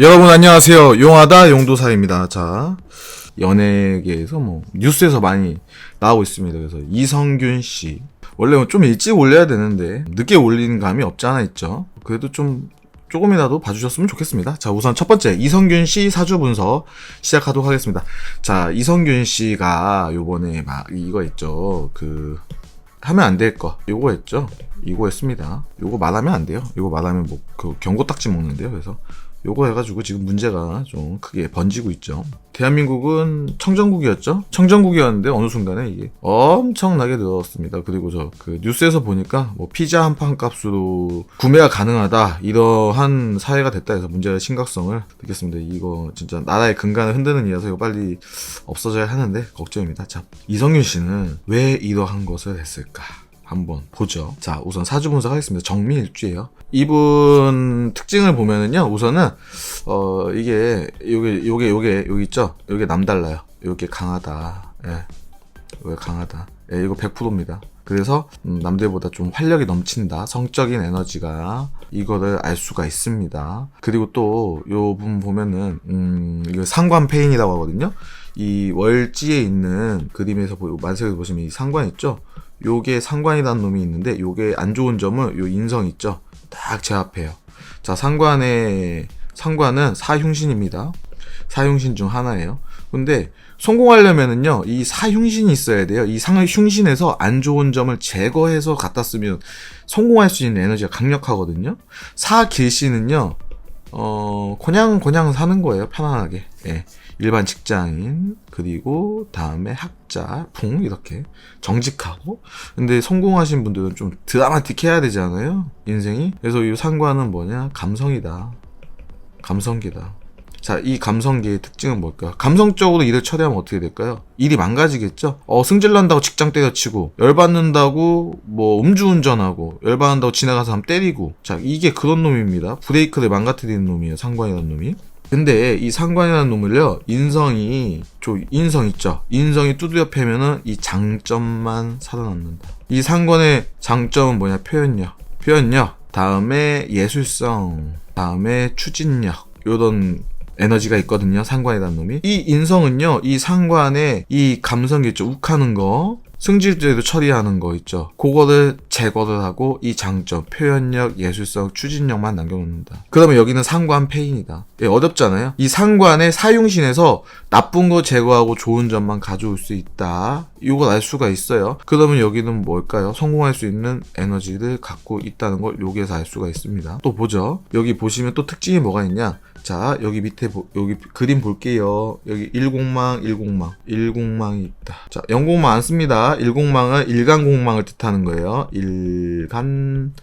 여러분 안녕하세요. 용하다 용도사입니다. 자, 연예계에서 뭐 뉴스에서 많이 나오고 있습니다. 그래서 이성균 씨 원래 좀 일찍 올려야 되는데 늦게 올리는 감이 없지 않아 있죠. 그래도 좀 조금이라도 봐주셨으면 좋겠습니다. 자, 우선 첫 번째 이성균 씨 사주 분석 시작하도록 하겠습니다. 자, 이성균 씨가 요번에 막 이거 했죠. 그 하면 안 될 거. 요거 했죠. 이거 했습니다. 요거 말하면 안 돼요. 요거 말하면 뭐 그 경고 딱지 먹는데요. 그래서 요거 해가지고 지금 문제가 좀 크게 번지고 있죠. 대한민국은 청정국이었죠? 청정국이었는데 어느 순간에 이게 엄청나게 늘었습니다. 그리고 저 그 뉴스에서 보니까 뭐 피자 한 판 값으로 구매가 가능하다 이러한 사회가 됐다 해서 문제의 심각성을 느꼈습니다. 이거 진짜 나라의 근간을 흔드는 일이라서 이거 빨리 없어져야 하는데 걱정입니다. 자 이성균 씨는 왜 이러한 것을 했을까? 한번 보죠. 자, 우선 사주 분석하겠습니다. 정미일주예요. 이분 특징을 보면은요, 우선은 어 이게 요게 요게 요게 여기 있죠. 요게 남달라요. 요게 강하다. 예. 왜 강하다. 예, 이거 100%입니다. 그래서 음, 남들보다 좀 활력이 넘친다. 성적인 에너지가 이거를 알 수가 있습니다. 그리고 또 요 분 보면은 음 이거 상관페인이라고 하거든요. 이 월지에 있는 그림에서 보 만색에서 보시면 이 상관 있죠. 요게 상관이라는 놈이 있는데 요게 안 좋은 점은 요 인성 있죠. 딱 제압해요. 자, 상관의 상관은 사흉신입니다. 사흉신 중 하나예요. 근데 성공하려면은요, 이 사흉신이 있어야 돼요. 이 상흉신에서 안 좋은 점을 제거해서 갖다 쓰면 성공할 수 있는 에너지가 강력하거든요. 사길신은요, 어, 그냥, 그냥 사는 거예요. 편안하게. 예. 일반 직장인, 그리고 다음에 학자, 붕, 이렇게. 정직하고. 근데 성공하신 분들은 좀 드라마틱 해야 되잖아요. 인생이. 그래서 이 상관은 뭐냐? 감성이다. 감성기다. 자, 이 감성기의 특징은 뭘까요? 감성적으로 일을 처리하면 어떻게 될까요? 일이 망가지겠죠? 어, 승질난다고 직장 때려치고, 열받는다고, 뭐, 음주운전하고, 열받는다고 지나가는 사람 때리고. 자, 이게 그런 놈입니다. 브레이크를 망가뜨리는 놈이에요. 상관이라는 놈이. 근데 이 상관이라는 놈을요, 인성이, 저, 인성 있죠? 인성이 두드려 패면은 이 장점만 살아남는다. 이 상관의 장점은 뭐냐? 표현력. 표현력. 다음에 예술성. 다음에 추진력. 요런 에너지가 있거든요. 상관이라는 놈이. 이 인성은요, 이 상관의 이 감성이 있죠. 욱하는 거. 승질제도 처리하는 거 있죠. 그거를 제거를 하고 이 장점, 표현력, 예술성, 추진력만 남겨놓는다. 그러면 여기는 상관 페인이다. 예, 어렵잖아요. 이 상관의 사용신에서 나쁜 거 제거하고 좋은 점만 가져올 수 있다. 이걸 알 수가 있어요. 그러면 여기는 뭘까요? 성공할 수 있는 에너지를 갖고 있다는 걸 여기에서 알 수가 있습니다. 또 보죠. 여기 보시면 또 특징이 뭐가 있냐? 자, 여기 밑에 보- 여기 그림 볼게요. 여기 일공망, 일공망, 일공망이 있다. 자, 영공망 안 씁니다. 일공망은 일간공망을 뜻하는 거예요. 일간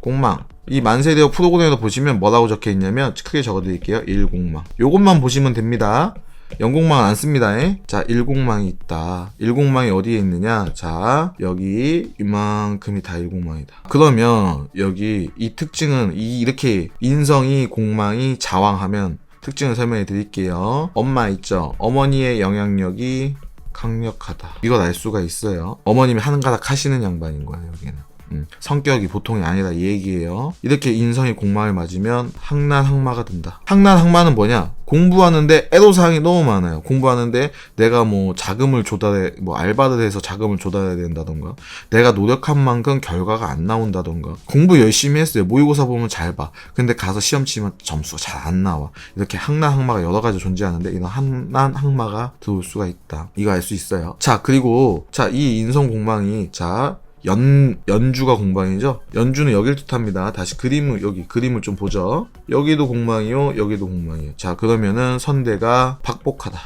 공망. 이 만세대어 프로그램에서 보시면 뭐라고 적혀 있냐면 크게 적어 드릴게요. 일공망. 요것만 보시면 됩니다. 영공망 안 씁니다. 에? 자, 일공망이 있다. 일공망이 어디에 있느냐? 자, 여기 이만큼이 다 일공망이다. 그러면 여기 이 특징은 이 이렇게 인성이 공망이 자왕하면 특징을 설명해 드릴게요. 엄마 있죠? 어머니의 영향력이 강력하다. 이걸 알 수가 있어요. 어머님이 하는 가닥 하시는 양반인 거예요, 여기는. 음, 성격이 보통이 아니라 이 얘기예요. 이렇게 인성이 공망을 맞으면 항난 항마가 된다. 항난 항마는 뭐냐? 공부하는데 애로사항이 너무 많아요. 공부하는데 내가 뭐 자금을 조달해, 뭐 알바를 해서 자금을 조달해야 된다던가, 내가 노력한 만큼 결과가 안 나온다던가, 공부 열심히 했어요. 모의고사 보면 잘 봐. 근데 가서 시험 치면 점수가 잘 안 나와. 이렇게 항난 항마가 여러 가지 존재하는데 이런 항난 항마가 들어올 수가 있다. 이거 알 수 있어요. 자, 그리고 자, 이 인성 공망이 자, 연, 연주가 공방이죠? 연주는 여길 뜻합니다. 다시 그림을, 여기, 그림을 좀 보죠. 여기도 공방이요, 여기도 공방이요. 자, 그러면은 선대가 박복하다.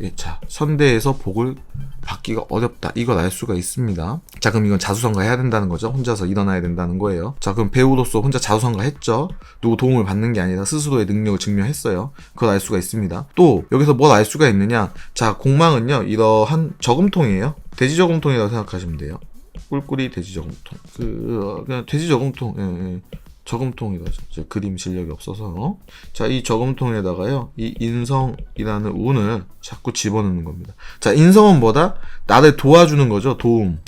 예, 자, 선대에서 복을 받기가 어렵다. 이걸 알 수가 있습니다. 자, 그럼 이건 자수성가 해야 된다는 거죠. 혼자서 일어나야 된다는 거예요. 자, 그럼 배우로서 혼자 자수성가 했죠. 누구 도움을 받는 게 아니라 스스로의 능력을 증명했어요. 그걸 알 수가 있습니다. 또, 여기서 뭘 알 수가 있느냐. 자, 공망은요, 이러한 저금통이에요. 돼지 저금통이라고 생각하시면 돼요. 꿀꿀이 돼지 저금통. 그, 그냥 돼지 저금통. 예, 예. 저금통이라죠. 제 그림 실력이 없어서. 자, 이 저금통에다가요, 이 인성이라는 운을 자꾸 집어넣는 겁니다. 자, 인성은 뭐다? 나를 도와주는 거죠. 도움.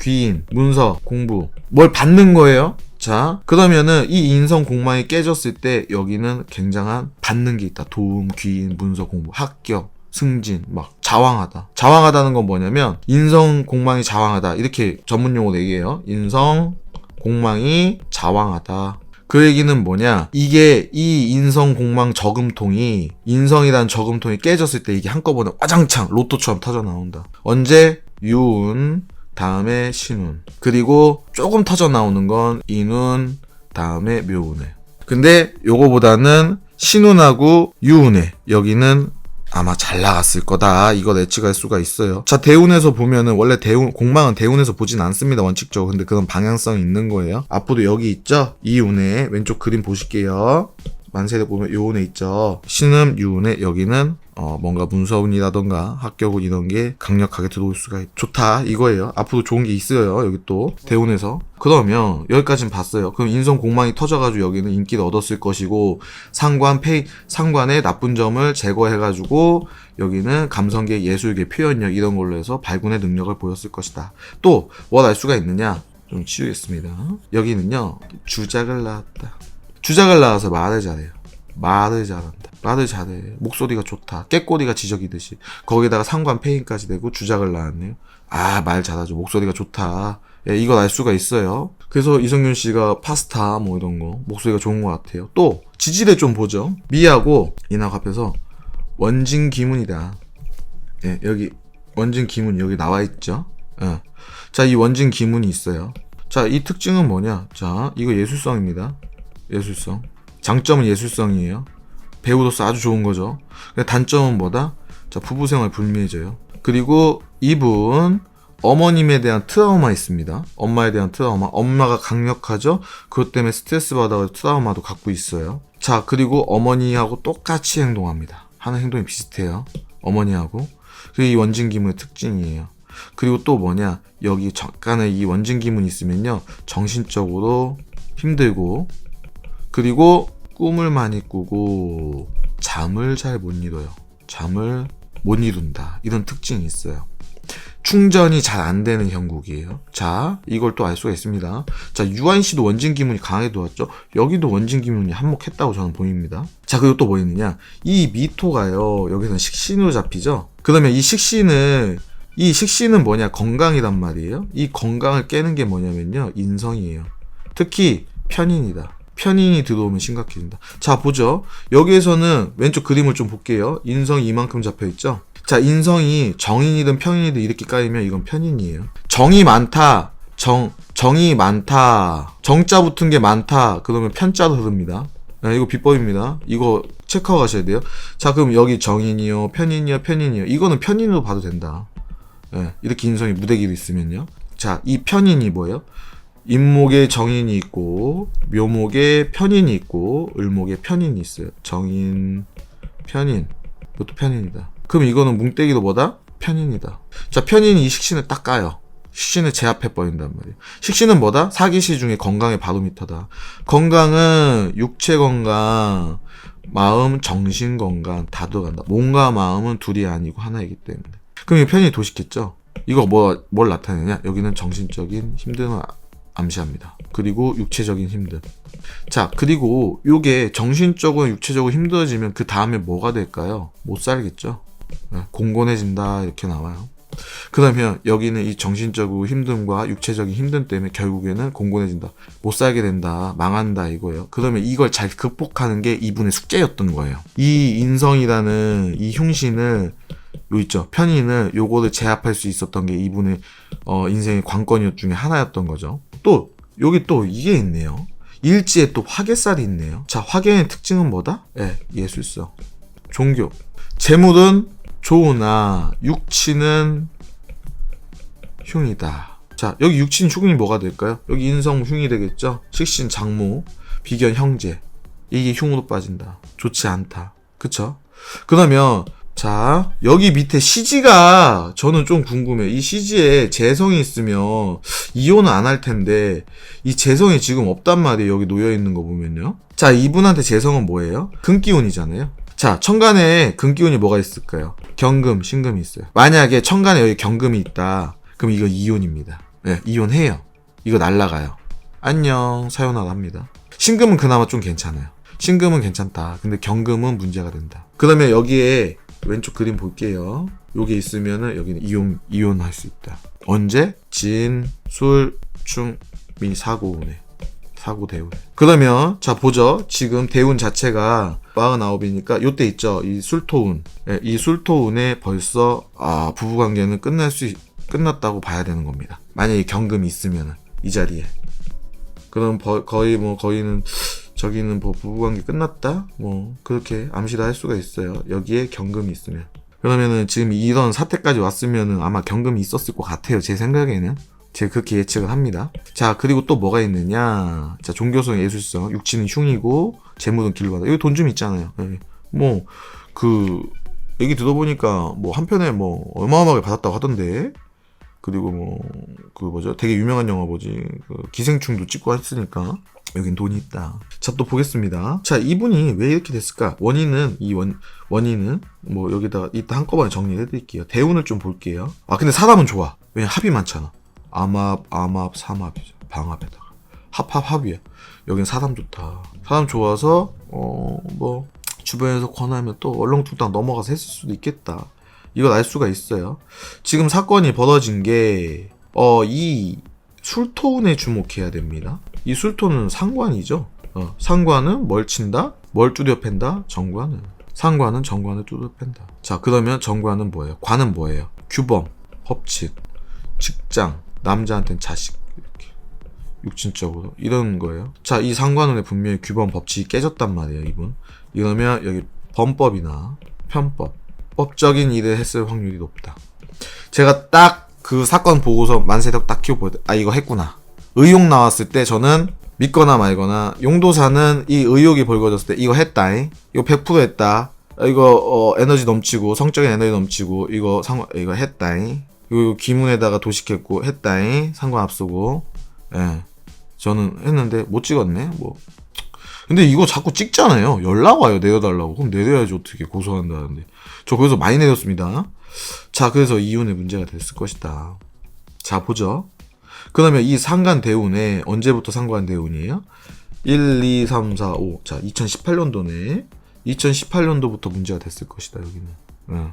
귀인, 문서, 공부. 뭘 받는 거예요? 자, 그러면은 이 인성 공망이 깨졌을 때 여기는 굉장한 받는 게 있다. 도움, 귀인, 문서 공부, 합격, 승진, 막 자왕하다. 자왕하다는 건 뭐냐면 인성 공망이 자왕하다. 이렇게 전문 용어로 얘기해요. 인성 공망이 자왕하다. 그 얘기는 뭐냐? 이게 이 인성 공망 저금통이 인성이란 저금통이 깨졌을 때 이게 한꺼번에 와장창 로또처럼 터져 나온다. 언제? 유운 다음에 신운 그리고 조금 터져 나오는 건 인운 다음에 묘운에. 근데 요거보다는 신운하고 유운에 여기는 아마 잘 나갔을 거다. 이걸 예측할 수가 있어요. 자, 대운에서 보면은 원래 대운 공망은 대운에서 보진 않습니다. 원칙적으로. 근데 그런 방향성이 있는 거예요. 앞으로 여기 있죠? 이 운에 왼쪽 그림 보실게요. 만세대 보면 요 운에 있죠. 신음 유운에 여기는 어 뭔가 문서운이라던가 합격운 이런 게 강력하게 들어올 수가 있... 좋다 이거예요. 앞으로 좋은 게 있어요. 여기 또 대운에서. 그러면 여기까지는 봤어요. 그럼 인성 공망이 터져가지고 여기는 인기를 얻었을 것이고 상관 페이 상관의 나쁜 점을 제거해가지고 여기는 감성계 예술계 표현력 이런 걸로 해서 발군의 능력을 보였을 것이다. 또 뭘 알 수가 있느냐? 좀 치우겠습니다. 여기는요 주작을 낳았다. 주작을 낳아서 말을 잘해요. 말을 잘한다. 말을 잘해. 목소리가 좋다. 깨꼬리가 지적이듯이. 거기다가 상관 페인까지 되고 주작을 낳았네요. 아, 말 잘하죠. 목소리가 좋다. 예, 이걸 알 수가 있어요. 그래서 이성균 씨가 파스타 뭐 이런 거 목소리가 좋은 것 같아요. 또 지지대 좀 보죠. 미하고 인하고 앞에서 원진 기문이다. 예, 여기 원진 기문 여기 나와 있죠. 예. 자, 이 원진 기문이 있어요. 자, 이 특징은 뭐냐? 자, 이거 예술성입니다. 예술성. 장점은 예술성이에요. 배우로서 아주 좋은 거죠. 단점은 뭐다? 자, 부부생활 불미해져요. 그리고 이분 어머님에 대한 트라우마 있습니다. 엄마에 대한 트라우마. 엄마가 강력하죠? 그것 때문에 스트레스 받아서 트라우마도 갖고 있어요. 자, 그리고 어머니하고 똑같이 행동합니다. 하는 행동이 비슷해요. 어머니하고. 그게 이 원진기문의 특징이에요. 그리고 또 뭐냐? 여기 잠깐의 이 원진기문이 있으면요. 정신적으로 힘들고 그리고 꿈을 많이 꾸고 잠을 잘 못 이뤄요. 잠을 못 이룬다. 이런 특징이 있어요. 충전이 잘 안 되는 형국이에요. 자, 이걸 또 알 수가 있습니다. 자, 유한 씨도 원진 기문이 강하게 들어왔죠. 여기도 원진 기문이 한몫했다고 저는 보입니다. 자, 그리고 또뭐 있느냐? 이 미토가요. 여기서는 식신으로 잡히죠. 그러면 이 식신을 이 식신은 뭐냐? 건강이란 말이에요. 이 건강을 깨는 게 뭐냐면요. 인성이에요. 특히 편인이다. 편인이 들어오면 심각해진다. 자, 보죠. 여기에서는 왼쪽 그림을 좀 볼게요. 인성이 이만큼 잡혀 있죠? 자, 인성이 정인이든 편인이든 이렇게 까이면 이건 편인이에요. 정이 많다. 정, 정이 많다. 정자 붙은 게 많다. 그러면 편자로 흐릅니다. 네, 이거 비법입니다. 이거 체크하고 가셔야 돼요. 자, 그럼 여기 정인이요, 편인이요, 편인이요. 이거는 편인으로 봐도 된다. 네, 이렇게 인성이 무대기로 있으면요. 자, 이 편인이 뭐예요? 임목에 정인이 있고 묘목에 편인이 있고 을목에 편인이 있어요. 정인, 편인. 이것도 편인이다. 그럼 이거는 뭉떼기도 뭐다? 편인이다. 자, 편인이 이 식신을 딱 까요. 식신을 제압해 버린단 말이에요. 식신은 뭐다? 사기시 중에 건강의 바로미터다. 건강은 육체 건강, 마음, 정신 건강 다 들어간다. 몸과 마음은 둘이 아니고 하나이기 때문에. 그럼 이 편인이 도식했죠? 이거 뭐, 뭘 나타내냐? 여기는 정신적인 힘듦을 암시합니다. 그리고 육체적인 힘듦. 자, 그리고 요게 정신적으로 육체적으로 힘들어지면 그 다음에 뭐가 될까요? 못 살겠죠? 네, 공곤해진다 이렇게 나와요. 그러면 여기는 이 정신적으로 힘듦과 육체적인 힘듦 때문에 결국에는 공곤해진다. 못 살게 된다. 망한다 이거예요. 그러면 이걸 잘 극복하는 게 이분의 숙제였던 거예요. 이 인성이라는 이 흉신을 요 있죠. 편인을 요거를 제압할 수 있었던 게 이분의 어, 인생의 관건이었 중에 하나였던 거죠. 또 여기 또 이게 있네요. 일지에 또 화계살이 있네요. 자, 화계의 특징은 뭐다? 예, 네, 예술성. 종교. 재물은 좋으나 육치는 흉이다. 자, 여기 육친 흉이 뭐가 될까요? 여기 인성 흉이 되겠죠? 식신 장모, 비견 형제. 이게 흉으로 빠진다. 좋지 않다. 그쵸? 그러면 자, 여기 밑에 CG가 저는 좀 궁금해요. 이 CG에 재성이 있으면 이혼은 안 할 텐데 이 재성이 지금 없단 말이에요. 여기 놓여 있는 거 보면요. 자, 이분한테 재성은 뭐예요? 금기운이잖아요. 자, 천간에 금기운이 뭐가 있을까요? 경금, 신금이 있어요. 만약에 천간에 여기 경금이 있다. 그럼 이거 이혼입니다. 네, 이혼해요. 이거 날라가요. 안녕 사요나라 합니다. 신금은 그나마 좀 괜찮아요. 신금은 괜찮다. 근데 경금은 문제가 된다. 그러면 여기에 왼쪽 그림 볼게요. 여기 있으면은 여기는 이혼 이혼할 수 있다. 언제? 진, 술, 충, 미 사고 오네. 사고 대운. 그러면 자 보죠. 지금 대운 자체가 49이니까 요때 있죠. 이 술토운. 예, 이 술토운에 벌써 아 부부 관계는 끝날 수 있- 끝났다고 봐야 되는 겁니다. 만약에 경금이 있으면은 이 자리에. 그럼 버- 거의 뭐 거의는 저기는 뭐 부부관계 끝났다? 뭐 그렇게 암시를 할 수가 있어요. 여기에 경금이 있으면. 그러면은 지금 이런 사태까지 왔으면은 아마 경금이 있었을 것 같아요. 제 생각에는. 제가 그렇게 예측을 합니다. 자 그리고 또 뭐가 있느냐? 자 종교성 예술성. 육친은 흉이고 재물은 길받아 여기 돈 좀 있잖아요. 뭐그 얘기 들어보니까 뭐 한편에 뭐 어마어마하게 받았다고 하던데 그리고 뭐 그 뭐죠 되게 유명한 영화 뭐지 그 기생충도 찍고 했으니까 여긴 돈이 있다. 자, 또 보겠습니다. 자, 이분이 왜 이렇게 됐을까? 원인은, 이 원, 원인은, 뭐, 여기다, 이따 한꺼번에 정리해 드릴게요. 대운을 좀 볼게요. 아, 근데 사람은 좋아. 왜냐, 합이 많잖아. 암합, 암합, 삼합이죠. 방합에다가. 합합, 합이야. 여긴 사람 좋다. 사람 좋아서, 어, 뭐, 주변에서 권하면 또 얼렁뚱땅 넘어가서 했을 수도 있겠다. 이걸 알 수가 있어요. 지금 사건이 벌어진 게, 어, 이 술토운에 주목해야 됩니다. 이 술토는 상관이죠. 어, 상관은 뭘 친다? 뭘 두드려 팬다? 정관은. 상관은 정관을 두드려 팬다. 자, 그러면 정관은 뭐예요? 관은 뭐예요? 규범, 법칙, 직장, 남자한테는 자식, 이렇게. 육친적으로. 이런 거예요. 자, 이 상관운에 분명히 규범, 법칙이 깨졌단 말이에요, 이분. 이러면 여기 범법이나 편법, 법적인 일을 했을 확률이 높다. 제가 딱 그 사건 보고서 만세력 딱 키워 보여. 아 이거 했구나. 의혹 나왔을 때 저는 믿거나 말거나 용도사는 이 의혹이 벌거졌을 때 이거 했다잉. 이거 100% 했다. 아, 이거 어, 에너지 넘치고 성적인 에너지 넘치고 이거 상 이거 했다잉. 이거 기문에다가 도식했고 했다잉. 상관 앞서고. 예. 저는 했는데 못 찍었네. 뭐. 근데 이거 자꾸 찍잖아요. 연락 와요. 내려달라고. 그럼 내려야지 어떻게 고소한다는데. 저 거기서 많이 내렸습니다. 자, 그래서 이혼의 문제가 됐을 것이다. 자, 보죠. 그러면 이 상관 대운에 언제부터 상관 대운이에요? 1, 2, 3, 4, 5. 자, 2018년도네. 2018년도부터 문제가 됐을 것이다, 여기는. 응.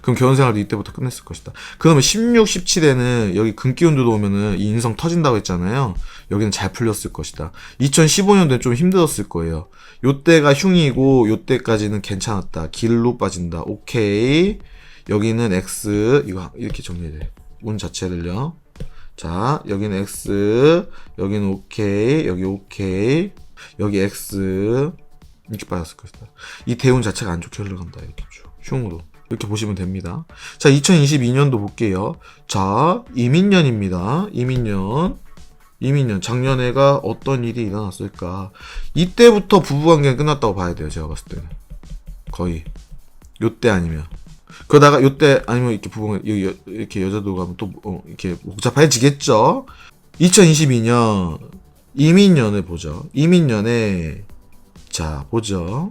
그럼 결혼 생활도 이때부터 끝냈을 것이다. 그러면 16, 17에는 여기 금기운 들어오면은 이 인성 터진다고 했잖아요. 여기는 잘 풀렸을 것이다. 2015년도엔 좀 힘들었을 거예요. 요때가 흉이고 요때까지는 괜찮았다. 길로 빠진다. 오케이. 여기는 X 이거 이렇게 정리해. 운 자체를요. 자, 여기는 X, 여기는 오케이, 여기 오케이, 여기 X 이렇게 빠졌을 것이다. 이 대운 자체가 안 좋게 흘러간다. 이렇게 쭉 흉으로. 이렇게 보시면 됩니다. 자, 2022년도 볼게요. 자, 이민년입니다. 이민년. 이민년. 작년에가 어떤 일이 일어났을까? 이때부터 부부관계는 끝났다고 봐야 돼요. 제가 봤을 때는. 거의. 요때 아니면. 그러다가 요때 아니면 이렇게 부부관 여, 여, 이렇게 여자도 가면 또 어, 이렇게 복잡해지겠죠. 2022년 이민년을 보죠. 이민년에 자 보죠.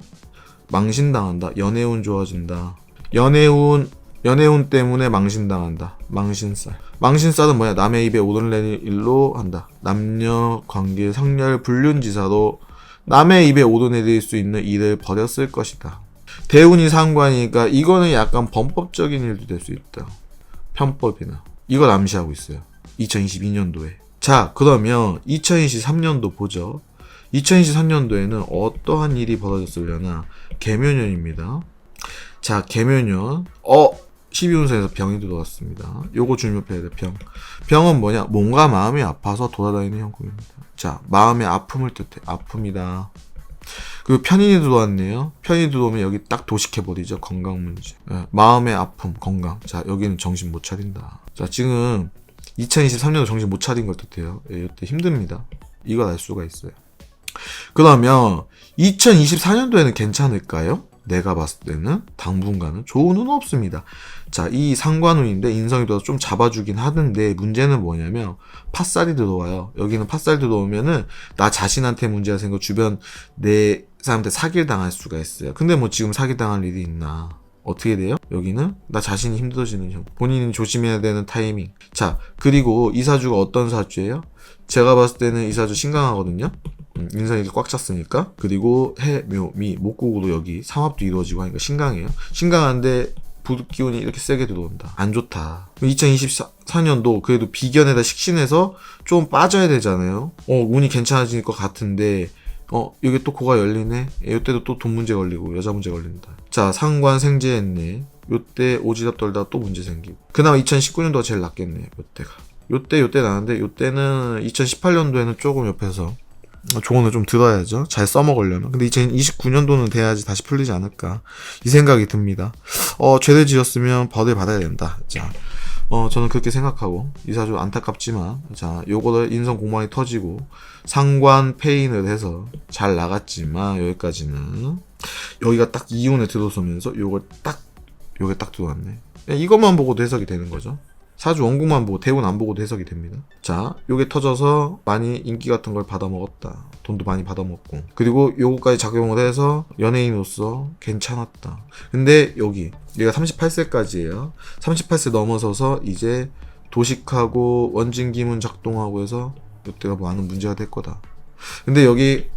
망신당한다. 연애운 좋아진다. 연애운 연애운 때문에 망신당한다. 망신살. 망신살은 뭐야? 남의 입에 오르내릴 일로 한다. 남녀 관계 상렬 불륜지사로 남의 입에 오르내릴 수 있는 일을 벌였을 것이다. 대운이 상관이니까 이거는 약간 범법적인 일도 될 수 있다. 편법이나. 이걸 암시하고 있어요. 2022년도에. 자, 그러면 2023년도 보죠. 2023년도에는 어떠한 일이 벌어졌으려나? 개묘년입니다. 자, 개묘년. 어, 12운선에서 병이 들어왔습니다. 요거 주목해야 돼, 병. 병은 뭐냐? 몸과 마음이 아파서 돌아다니는 형국입니다. 자, 마음의 아픔을 뜻해. 아픔이다. 그리고 편인이 들어왔네요. 편인이 들어오면 여기 딱 도식해버리죠. 건강 문제. 예, 마음의 아픔, 건강. 자, 여기는 정신 못 차린다. 자, 지금 2023년도 정신 못 차린 걸 뜻해요. 예, 이때 힘듭니다. 이걸 알 수가 있어요. 그러면 2024년도에는 괜찮을까요? 내가 봤을 때는 당분간은 좋은 운은 없습니다. 자, 이 상관운인데 인성이 들어서 좀 잡아주긴 하는데 문제는 뭐냐면 팥살이 들어와요. 여기는 팥살 들어오면은 나 자신한테 문제가 생겨 주변 내 사람한테 사기를 당할 수가 있어요. 근데 뭐 지금 사기 당할 일이 있나? 어떻게 돼요? 여기는 나 자신이 힘들어지는 형. 본인이 조심해야 되는 타이밍. 자, 그리고 이 사주가 어떤 사주예요? 제가 봤을 때는 이 사주 신강하거든요. 음, 인성이 꽉 찼으니까. 그리고 해, 묘, 미, 목국으로 여기 삼합도 이루어지고 하니까 신강해요. 신강한데 부득 기운이 이렇게 세게 들어온다. 안 좋다. 2024년도 그래도 비견에다 식신해서 좀 빠져야 되잖아요. 어, 운이 괜찮아질 것 같은데, 어, 여기 또 코가 열리네? 이때도 또 돈 문제 걸리고, 여자 문제 걸린다. 자, 상관 생제했네. 요때 오지랖 떨다가 또 문제 생기고. 그나마 2019년도가 제일 낫겠네, 요때가. 요때, 요때 나는데, 요때는 2018년도에는 조금 옆에서 조언을 좀 들어야죠. 잘 써먹으려면. 근데 2029년도는 돼야지 다시 풀리지 않을까. 이 생각이 듭니다. 어, 죄를 지었으면 벌을 받아야 된다. 자, 어, 저는 그렇게 생각하고, 이 사주 안타깝지만, 자, 요거를 인성 공방이 터지고, 상관 페인을 해서 잘 나갔지만, 여기까지는. 여기가 딱 이운에 들어서면서, 요걸 딱, 요게 딱 들어왔네. 그냥 이것만 보고도 해석이 되는 거죠. 사주 원국만 보고 대운 안 보고도 해석이 됩니다. 자, 요게 터져서 많이 인기 같은 걸 받아먹었다. 돈도 많이 받아먹고. 그리고 요거까지 작용을 해서 연예인으로서 괜찮았다. 근데 여기 얘가 38세까지예요. 38세 넘어서서 이제 도식하고 원진기문 작동하고 해서 이때가 많은 문제가 될 거다. 근데 여기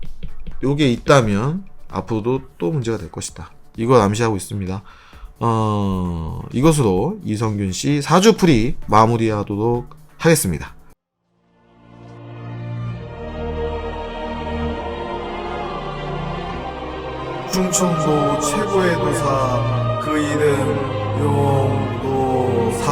요게 있다면 앞으로도 또 문제가 될 것이다. 이걸 암시하고 있습니다. 어, 이것으로 이성균 씨 사주풀이 마무리하도록 하겠습니다. 충청도 최고의 도사 그 이름 용도사